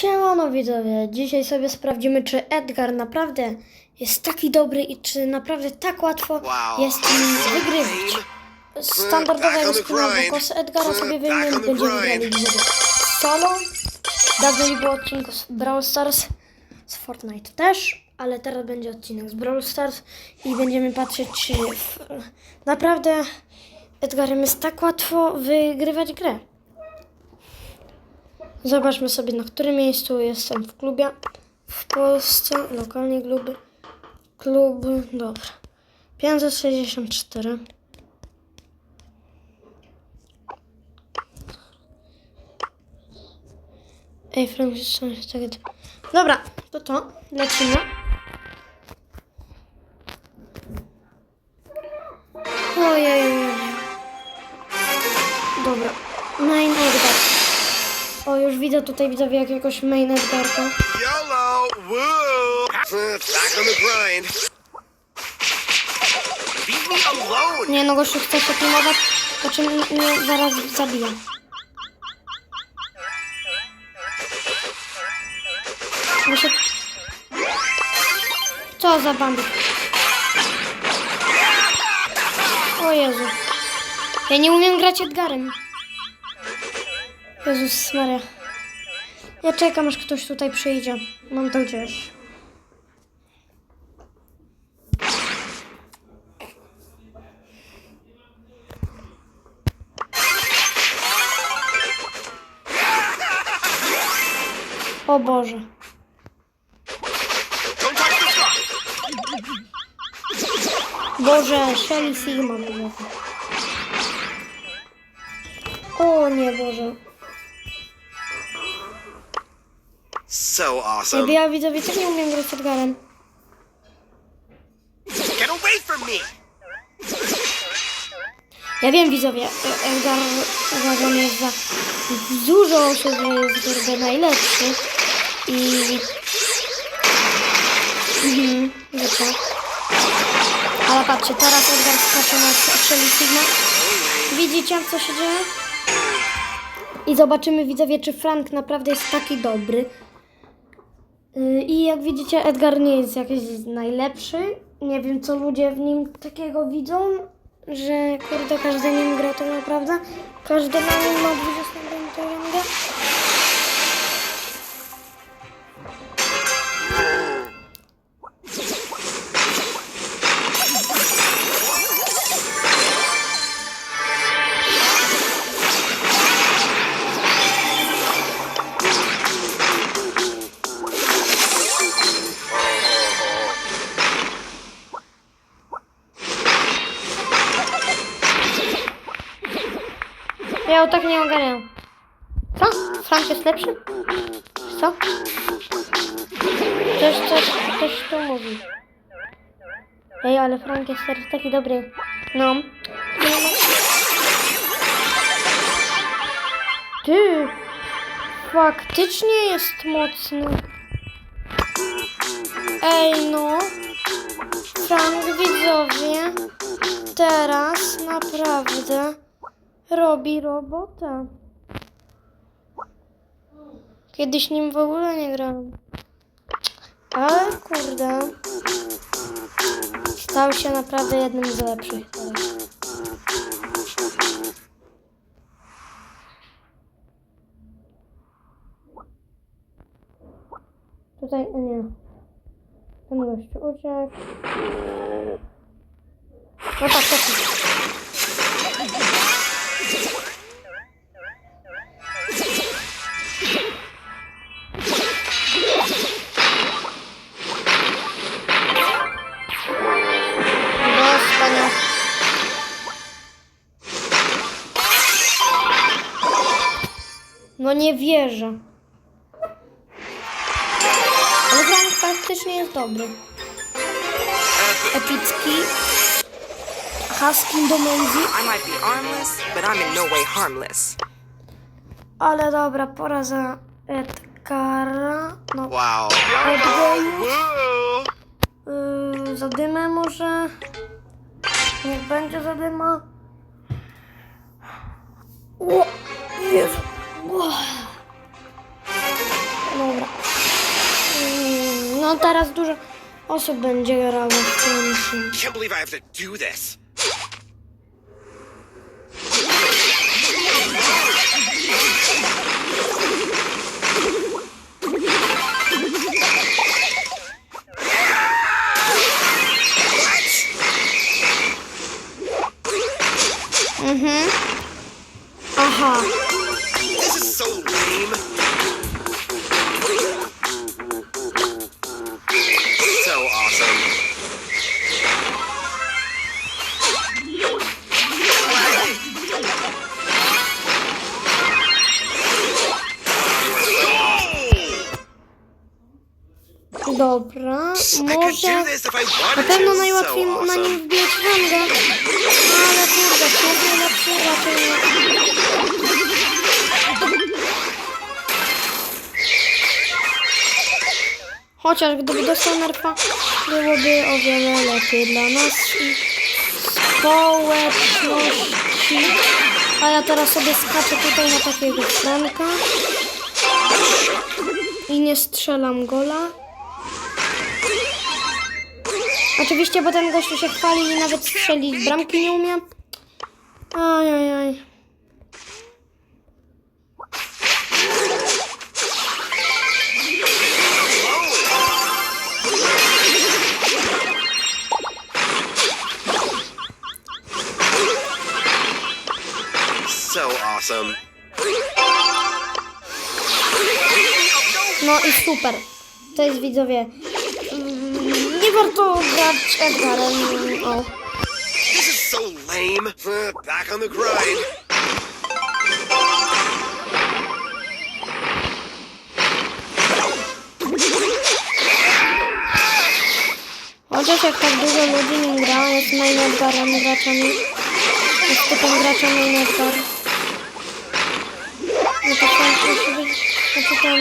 Siemano widzowie, dzisiaj sobie sprawdzimy, czy Edgar naprawdę jest taki dobry i czy naprawdę tak łatwo Wow. jest nim wygrywać. Standardowego skina Bokos Edgara sobie wyjmiemy, będziemy grali widzowie solo. Dawno nie było odcinku z Brawl Stars, z Fortnite też, ale teraz będzie odcinek z Brawl Stars i będziemy patrzeć, czy w... naprawdę Edgarem jest tak łatwo wygrywać grę. Zobaczmy sobie, na którym miejscu jestem w klubie. W Polsce, lokalnie kluby. Klub, dobra. 564. Ej, Frank, jeszcze się tak... Dobra, to to. Lecimy. Ojej. Dobra. Edgar. O, już widzę tutaj widzowie jakiegoś main Edgarka. YOLO! Woo! Back on the grind. Leave me alone! Nie no, gościu chce się pilnować, po czym mnie zaraz zabija. Muszę... Co za bandyt? O Jezu. Ja nie umiem grać Edgarem. Jezus Maria. Ja czekam, aż ktoś tutaj przyjdzie. Mam to gdzieś. O Boże. Boże, Shelly Sigma. O nie, Boże. So awesome. Jakby ja widzowie też nie umiem grać Edgarem. Get away from me! Ja wiem widzowie, e- Edgar uważam jest za dużo osób, że jest kurde najlepszy. I... Mhm, wiecie. Ale patrzcie, teraz Edgar skacze na Sigma. Widzicie, co się dzieje? I zobaczymy, widzowie, czy Frank naprawdę jest taki dobry. Yy, I jak widzicie, Edgar nie jest jakiś najlepszy. Nie wiem, co ludzie w nim takiego widzą, że kurde, każdy nim gra tak naprawdę. Każdy na nim ma 25 rangę. Jest lepszy? Co? Coś, coś, coś tu mówi. Ej, ale Frank jest taki dobry. No. Ty! Faktycznie jest mocny. Ej, no. Frank, widzowie. Teraz naprawdę robi robotę. Kiedyś nim w ogóle nie grałem. Ale kurde. Stał się naprawdę jednym z lepszych. Tutaj, nie. Ten gościu uciekł. No tak, tak. Epicki. Haskin do Menzi. I might be armless, but I'm in no way harmless. Ale dobra, pora za Edgara. No, Wow. Odwoju. Yy, za dymę może. Niech będzie za dyma. O, Jezu. O. Dobra. No teraz dużo osób będzie grało w. Can't believe I have to do this. Dobra, może na pewno najłatwiej na nim wbić rangę. Ale kurde, jest najlepszy? Raczej. Chociaż gdyby dostał nerfa, byłoby o wiele lepiej dla nas i społeczności. A ja teraz sobie skaczę tutaj na takiego franka i nie strzelam gola. Oczywiście, bo ten gościu się chwali i nawet strzelić bramki nie umie. Ajajaj. So awesome. No i super. To jest widzowie. Mm, Nie warto grać Edgarem. O. This is so lame. Uh, back on the grind. Chociaż jak tak dużo ludzi nim gra, jest main Edgarem graczami. Jest typem gracza main Edgar. No to tam musi być. Znaczy tam.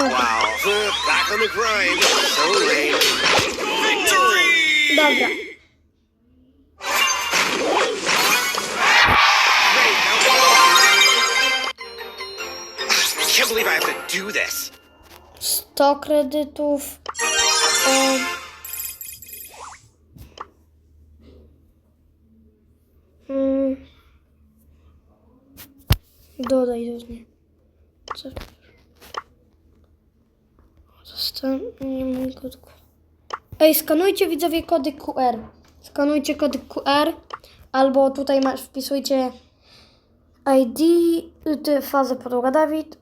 Wow. Back on the grind. So. Victory! Dobra. Can't believe I have to do this. 100 kredytów. O... Mm. Dodaj do mnie. Co? Zostanie mój kod Q. Ej, skanujcie widzowie kody QR. Skanujcie kody QR. Albo tutaj masz, wpisujcie ID, ty fazę podłoga Dawid.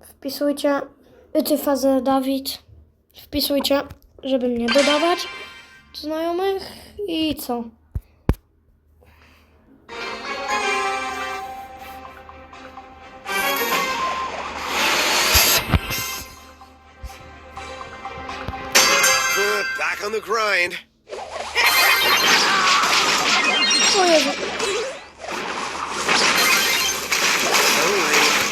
Wpisujcie ty fazę Dawid. Wpisujcie, żeby mnie dodawać znajomych i co? On the grind. O Jezu. So lame.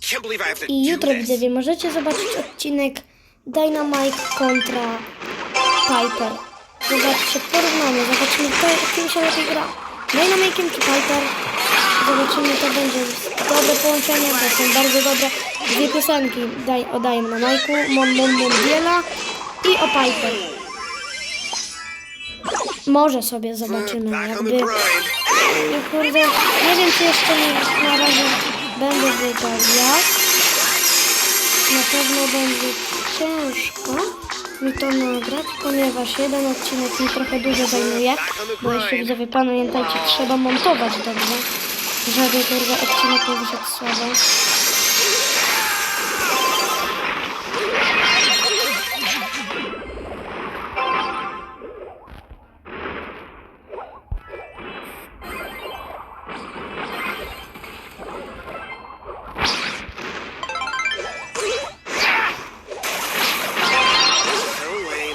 Can't believe I have to I do jutro this. widzowie możecie zobaczyć odcinek Dynamite kontra Piper. Zobaczcie porównanie, zobaczymy kto, kim się lepiej gra. Dynamite'iem czy Piper? Zobaczymy to będzie dobre połączenie, to są bardzo dobre dwie piosenki daj, o Dynamite'u, Mon Mon Mon Biela i o Piper. Może sobie zobaczymy jakby... No kurde, nie wiem czy jeszcze nie, na razie będę wydawiać. Na pewno będzie ciężko mi to nagrać, ponieważ jeden odcinek mi trochę dużo zajmuje, bo jeszcze widzowie pamiętajcie, trzeba montować dobrze, żeby kurde odcinek nie wyszedł słabo.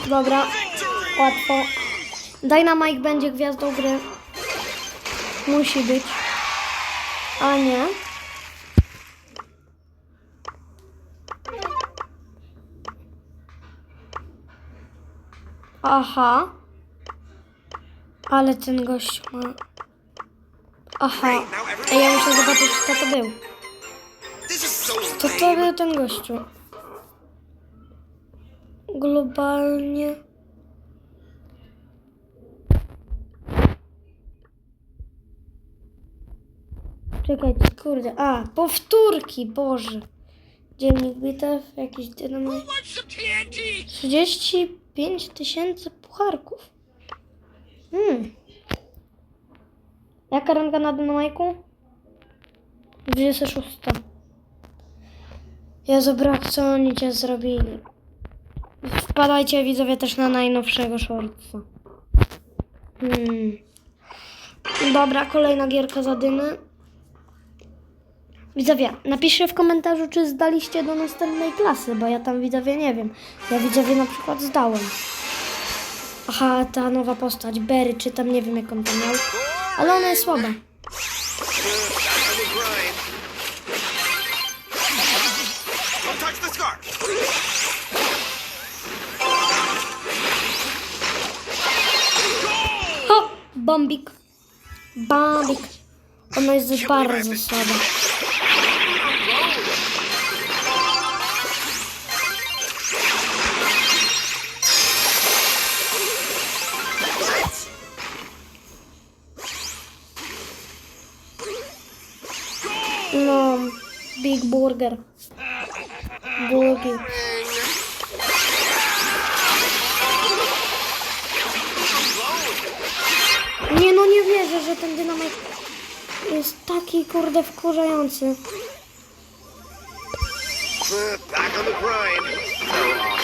Dobra, łatwo. Dynamite będzie gwiazdą gry. Musi być. A nie. Aha. Ale ten gość ma Aha. Ej, ja muszę zobaczyć, kto to był. This is so To to był ten gościu. Globalnie. Czekajcie, kurde. A, powtórki, Boże. Dziennik bitew, jakiś dynamit. 35 tysięcy pucharków. Hmm. Jaka ranga na dynamajku? 26. Jezu, brak, co oni cię zrobili. Wpadajcie widzowie też na najnowszego shortsa. Hmm. Dobra, kolejna gierka za dynę. Widzowie, napiszcie w komentarzu, czy zdaliście do następnej klasy, bo ja tam widzowie nie wiem. Ja widzowie na przykład zdałem. Aha, ta nowa postać, Berry, czy tam nie wiem jak on tam miał. Ale ona jest słaba. Ho! Bombik. Bombik. Ona jest bardzo słaba. Burger. Burger. Nie no, nie wierzę, że ten dynamit jest taki kurde wkurzający. Back on the grind.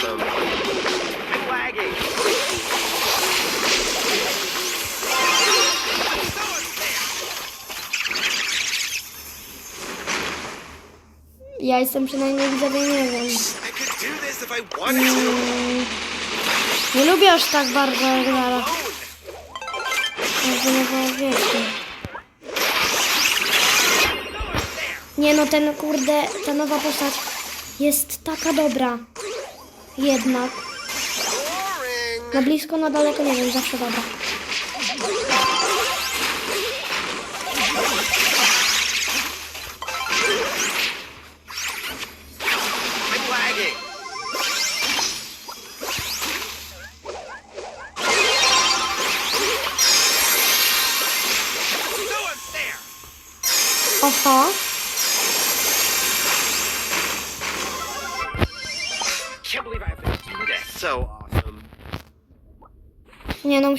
So awesome. Ja jestem przynajmniej widzowie, nie wiem. Nie lubię aż tak bardzo. Alone. Jakby nie było. Nie no, ten kurde, ta nowa postać jest taka dobra. Jednak. Na blisko, na daleko, nie wiem, zawsze dobra.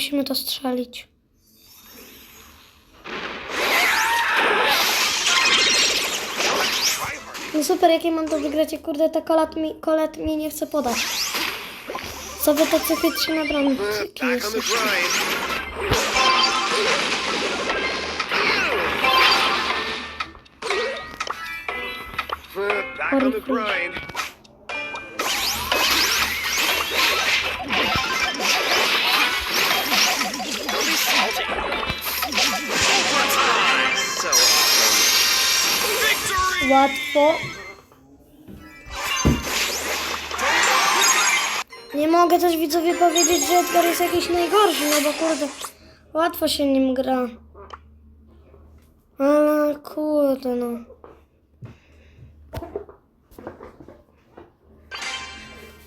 Musimy to strzelić. No super, jakie mam to wygrać, jak kurde, ta kolet mi, kolet mi nie chce podać. Co wy tacy chytrzy na bramki on the jesteście? Back on the grind. Łatwo. Nie mogę też widzowie powiedzieć, że Edgar jest jakiś najgorszy, no bo kurde, łatwo się nim gra. Ale kurde no.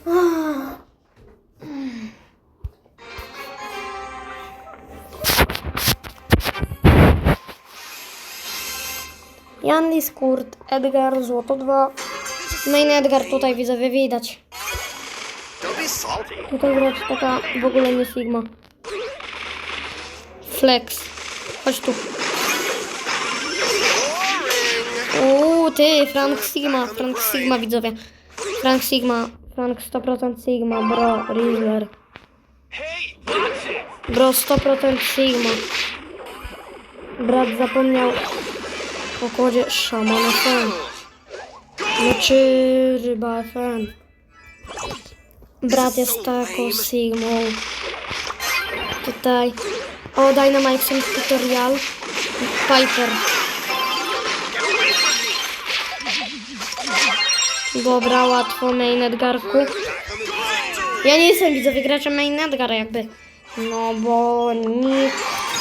Ah. Janli Skurt, Edgar, Złoto 2. Main Edgar tutaj widzowie widać. Salty. Tutaj grać taka w ogóle nie Sigma. Flex. Chodź tu. Uuu, ty, Frank Sigma, Frank Sigma widzowie. Frank Sigma, Frank 100% Sigma, bro, Rizzler. Bro, 100% Sigma. Brat zapomniał o kodzie Shaman FM. Znaczy ryba FM. Brat jest taką Sigmą. Tutaj. O, Dynamite Sam Tutorial. Piper. Dobra, łatwo main Edgarku. Ja nie jestem widzowie graczem main Edgar jakby. No bo nikt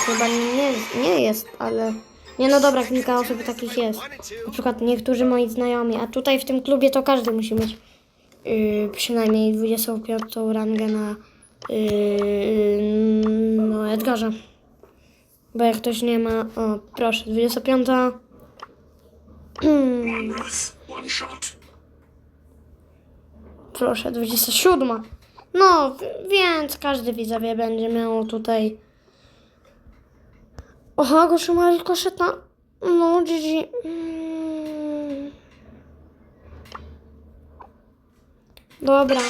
chyba nie, nie jest, ale Nie no dobra, kilka osób takich jest. Na przykład niektórzy moi znajomi, a tutaj w tym klubie to każdy musi mieć yy, przynajmniej 25 rangę na yy, no Edgarze. Bo jak ktoś nie ma, o proszę, 25. One shot. Proszę, 27. No, więc każdy widzowie będzie miał tutaj. Oha, goszumali koszeta. No, GG. Mm. Dobra.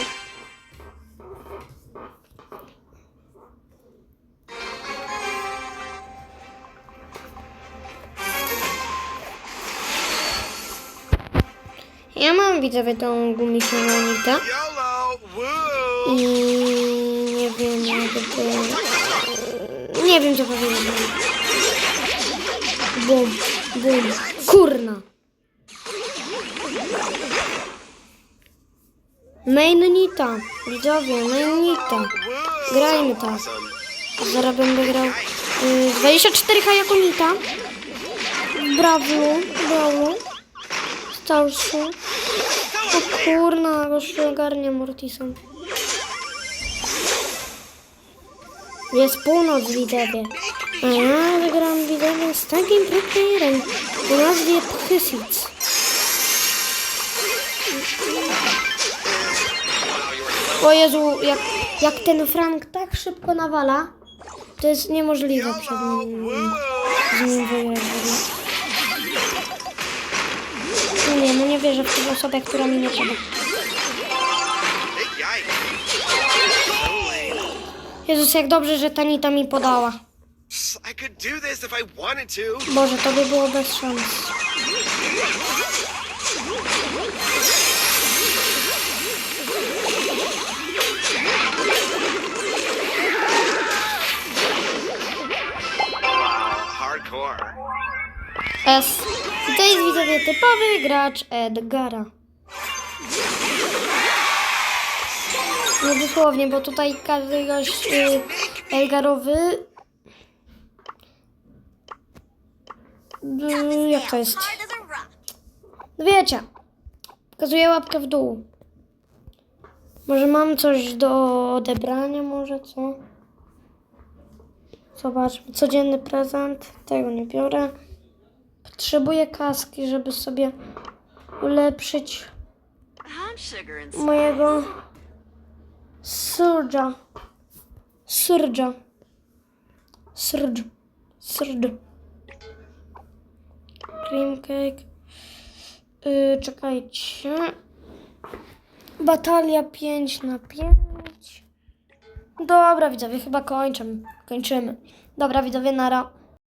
Ja mam widzowie tą gumisią monetę. YOLO! Woo! I nie wiem, jakby... Nie wiem, co powiedzieć. Bum, bum. Kurna. Main Nita. Widzowie, Main Nita. Grajmy tak. Zaraz będę grał y, 24K jako. Brawo, brawo. Starszy. O kurna, gościu ogarnia Mortisem. Jest północ, widzowie. A ja wygram widzowie z takim prepairem o nazwie Physics. O Jezu, jak, jak ten Frank tak szybko nawala, to jest niemożliwe przed nim, z nim wygrać w ogóle. No nie, no nie wierzę w tę osobę, która mi nie poda. Jezus, jak dobrze, że Tanita mi podała. Boże, to by było bez szans. S. I to jest widzowie typowy gracz Edgara. No dosłownie, bo tutaj każdy gość y, Edgarowy... Y, jak to jest? No wiecie, pokazuję łapkę w dół. Może mam coś do odebrania, może co? Zobaczmy, codzienny prezent, tego nie biorę. Potrzebuję kaski, żeby sobie ulepszyć mojego surge'a. Surge'a. Surge. Surge. Cream cake. Yy, czekajcie. Batalia 5 na 5. Dobra, widzowie, chyba kończę. Kończymy. Dobra, widzowie, nara.